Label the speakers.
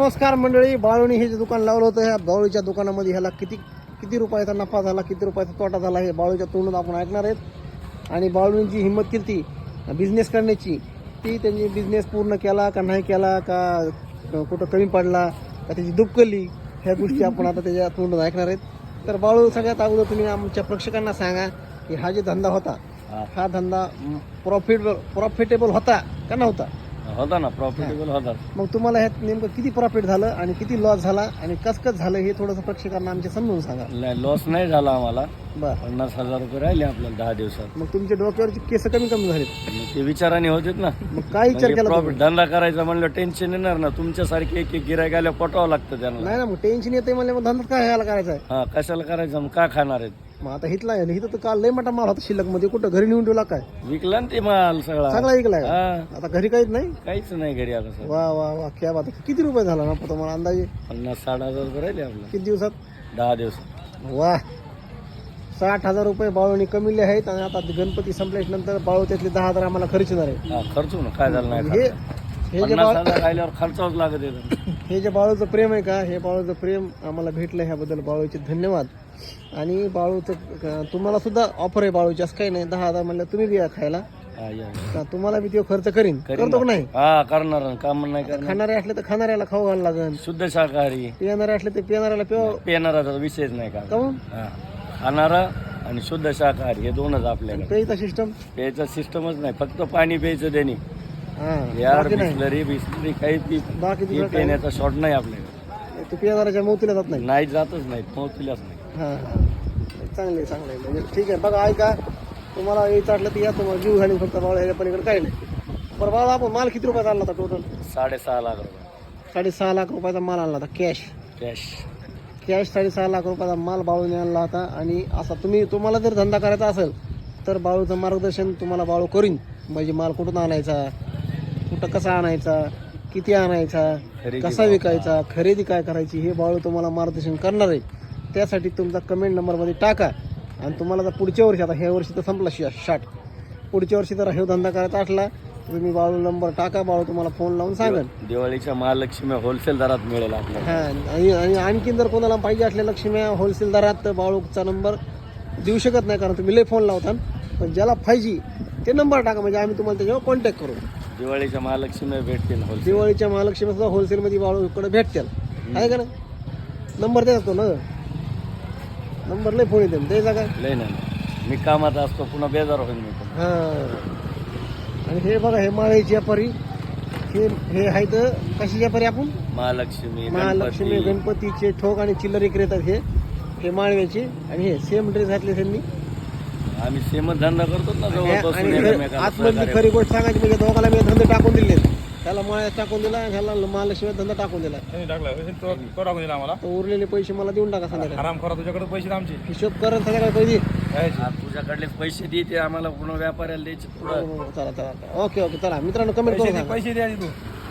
Speaker 1: नमस्कार मंडळी बाळूनी हे जे दुकान लावलं होतं ह्या बाळूच्या दुकानामध्ये ह्याला किती किती रुपयाचा नफा झाला किती रुपयाचा तोटा झाला हे बाळूच्या तोंडून आपण ऐकणार आहेत. आणि बाळूनी जी हिंमत केली ती बिझनेस करण्याची. ती त्यांनी बिझनेस पूर्ण केला का नाही केला का कुठं कमी पडला का त्याची दुबकली ह्या गोष्टी आपण आता त्याच्या तोंडून ऐकणार आहेत. तर बाळू सगळ्यात अगोदर तुम्ही आमच्या प्रेक्षकांना सांगा की हा जे धंदा होता
Speaker 2: हा.
Speaker 1: हा धंदा प्रॉफिट प्रॉफिटेबल होता का नव्हता?
Speaker 2: होता ना प्रॉफिटेबल होता
Speaker 1: मग तुम्हाला ह्यात नेमकं किती प्रॉफिट झालं आणि किती लॉस झाला आणि कस कस झालं हे थोडंसं प्रेक्षकांना आमच्या समजून सांगा.
Speaker 2: नाही लॉस नाही झाला आम्हाला.
Speaker 1: बर.
Speaker 2: पन्नास हजार रुपये राहिले आपल्याला दहा दिवसात.
Speaker 1: मग तुमच्या डोक्यावरची केस कमी कमी झाले.
Speaker 2: मग ते विचाराने होतेत ना.
Speaker 1: मग काय विचार केला
Speaker 2: प्रॉफिट? धंदा करायचा म्हणलं टेन्शन येणार ना. तुमच्यासारखे एक एक गिरायक आल्या पटावं लागतं त्यांना.
Speaker 1: नाही ना मग टेन्शन येते म्हणजे मग धंदा काय ह्याला करायचा आहे?
Speaker 2: हा कशाला करायचं? मग काय खाणार आहेत?
Speaker 1: मग आता हितला आहे इथं तर काल लय मोठा माल होता शिल्लकमध्ये कुठं घरी नेऊन ठेवला काय?
Speaker 2: विकला ना ते माल सगळा.
Speaker 1: चांगला ऐकलाय
Speaker 2: हा.
Speaker 1: आता घरी काहीच नाही?
Speaker 2: काहीच नाही घरी आता सर
Speaker 1: वा वा वा क्या बात आहे. किती रुपये झाला ना तुम्हाला अंदाजे?
Speaker 2: पन्नास साठ हजार रुपये राहिले आपल्याला
Speaker 1: किती दिवसात?
Speaker 2: दहा दिवसात
Speaker 1: वा. साठ हजार रुपये बाळूने कमीले आहेत आणि आता गणपती संपल्याच्या नंतर बाळू त्यातले दहा हजार आम्हाला खर्च होणार आहे.
Speaker 2: हा खर्च ना काय झालं नाही
Speaker 1: हे
Speaker 2: खर्च.
Speaker 1: हे जे
Speaker 2: पन्नास
Speaker 1: बाळ
Speaker 2: हजार राहिल्यावर खर्चावंच लागत येतं
Speaker 1: हे जे बाळूचं प्रेम आहे का हे बाळूचं प्रेम आम्हाला भेटलं ह्याबद्दल बाळूचे धन्यवाद. आणि बाळूचं तुम्हाला सुद्धा ऑफर आहे बाळूची असं काही नाही. दहा हजार म्हणलं तुम्ही बी या खायला.
Speaker 2: हा
Speaker 1: का तुम्हाला बी तो खर्च करीन. करतो का नाही?
Speaker 2: हा करणार ना, काम नाही करणार.
Speaker 1: खाणारे असले तर खाणाऱ्याला खाऊ घालायला लागेल
Speaker 2: शुद्ध शाकाहारी.
Speaker 1: पिणारे असले तर पिणाऱ्याला पिवा.
Speaker 2: पिणाराचा विषयच नाही का?
Speaker 1: काऊन
Speaker 2: हा. खाणारा आणि शुद्ध शाकाहारी हे दोनच आपल्याकडे.
Speaker 1: प्यायचा सिस्टम
Speaker 2: प्यायचं सिस्टमच नाही. फक्त पाणी प्यायचं
Speaker 1: हा
Speaker 2: यार
Speaker 1: बाकी नाही.
Speaker 2: बिस्लरी बिस्लरी काही पी
Speaker 1: बाकी
Speaker 2: हे
Speaker 1: दुसरं काही
Speaker 2: पिण्याचा शॉर्ट नाही आपल्याकडे.
Speaker 1: तू पिणाऱ्याच्या मोतीला जात नाही?
Speaker 2: नाही जातच नाही. पोहोचल्याच नाही.
Speaker 1: हा चांगले चांगले म्हणजे ठीक आहे बघा ऐका. तुम्हाला यायचं वाटलं तर या तुम्हाला जीव घालीन फक्त बाळा ह्याच्या पलीकडे काही नाही. बरं बाळा आपण माल किती रुपयाचा आणला होता टोटल
Speaker 2: साडेसहा लाख रुपये.
Speaker 1: साडेसहा लाख रुपयाचा माल आणला होता कॅश
Speaker 2: कॅश
Speaker 1: कॅश साडेसहा लाख रुपयाचा माल बाळूने आणला होता. आणि असा तुम्ही तुम्हाला जर धंदा करायचा असेल तर बाळूचं मार्गदर्शन तुम्हाला बाळू करीन. म्हणजे माल कुठून आणायचा? कुठं कसा आणायचा किती आणायचा कसा विकायचा खरेदी काय करायची हे बाळू तुम्हाला मार्गदर्शन करणार आहे. त्यासाठी तुमचा कमेंट नंबरमध्ये टाका. आणि तुम्हाला जर पुढच्या वर्षी आता ह्या वर्षी तर संपला शा शाट पुढच्या वर्षी जर हे धंदा करायचा असला तुम्ही बाळू नंबर टाका बाळू तुम्हाला फोन लावून सांगेल.
Speaker 2: दिवाळीच्या महालक्ष्मी होलसेल दरात मिळेल आपल्याला.
Speaker 1: हा आणि आणि आणखीन जर कोणाला पाहिजे असल्या लक्ष्मी होलसेल दरात तर बाळूचा नंबर देऊ शकत नाही कारण तुम्ही लय फोन लावता. पण ज्याला पाहिजे ते नंबर टाका म्हणजे आम्ही तुम्हाला त्याच्यावर कॉन्टॅक्ट करू.
Speaker 2: दिवाळीच्या महालक्ष्मी भेटतील होलसेल
Speaker 1: दिवाळीच्या महालक्ष्मी सुद्धा होलसेलमध्ये बाळूकडे भेटतील. आहे का नाही? नंबर द्यायचा तो ना? नंबर लय फोन येते द्यायचा काय
Speaker 2: लय नाही. मी कामात असतो पुन्हा बेजार होईल मी पण
Speaker 1: हा. आणि हे बघा हे माळ्याची व्यापारी हे हे आहेत कशी व्यापारी आपण?
Speaker 2: महालक्ष्मी
Speaker 1: महालक्ष्मी
Speaker 2: गणपती.
Speaker 1: गणपतीचे ठोक आणि चिल्लर विक्रेतात हे. हे माळव्याचे. आणि हे सेम ड्रेस घातले त्यांनी.
Speaker 2: आम्ही सेमच धंदा करतो ना जवळ
Speaker 1: आणि
Speaker 2: बसून
Speaker 1: खरी-
Speaker 2: एकमेकाला
Speaker 1: आतमधली खरी गोष्ट सांगायची म्हणजे दोघाला मी धंदे टाकून दिले. त्याला माळ्यात टाकून दिला आणि ह्याला महालक्ष्मी धंदा टाकून दिला.
Speaker 3: त्यांनी टाकला. तो तो टाकून दिला आम्हाला.
Speaker 1: तर उरलेले पैसे मला देऊन टाका संध्याकाळी.
Speaker 3: आराम करा तुझ्याकडे पैसे आहेत आमचे.
Speaker 1: हिशोब कर आणि संध्याकाळी पैसे
Speaker 3: द्यायचे.
Speaker 2: हा, तुझ्याकडले पैसे दे ते आम्हाला पुन्हा व्यापाऱ्याला द्यायचे पुढं
Speaker 1: हो, चला चला ओके ओके चला. मित्रांनो कमेंट
Speaker 3: पैसे
Speaker 1: करून
Speaker 3: दे
Speaker 1: सांगा.
Speaker 3: पैसे द्या तू.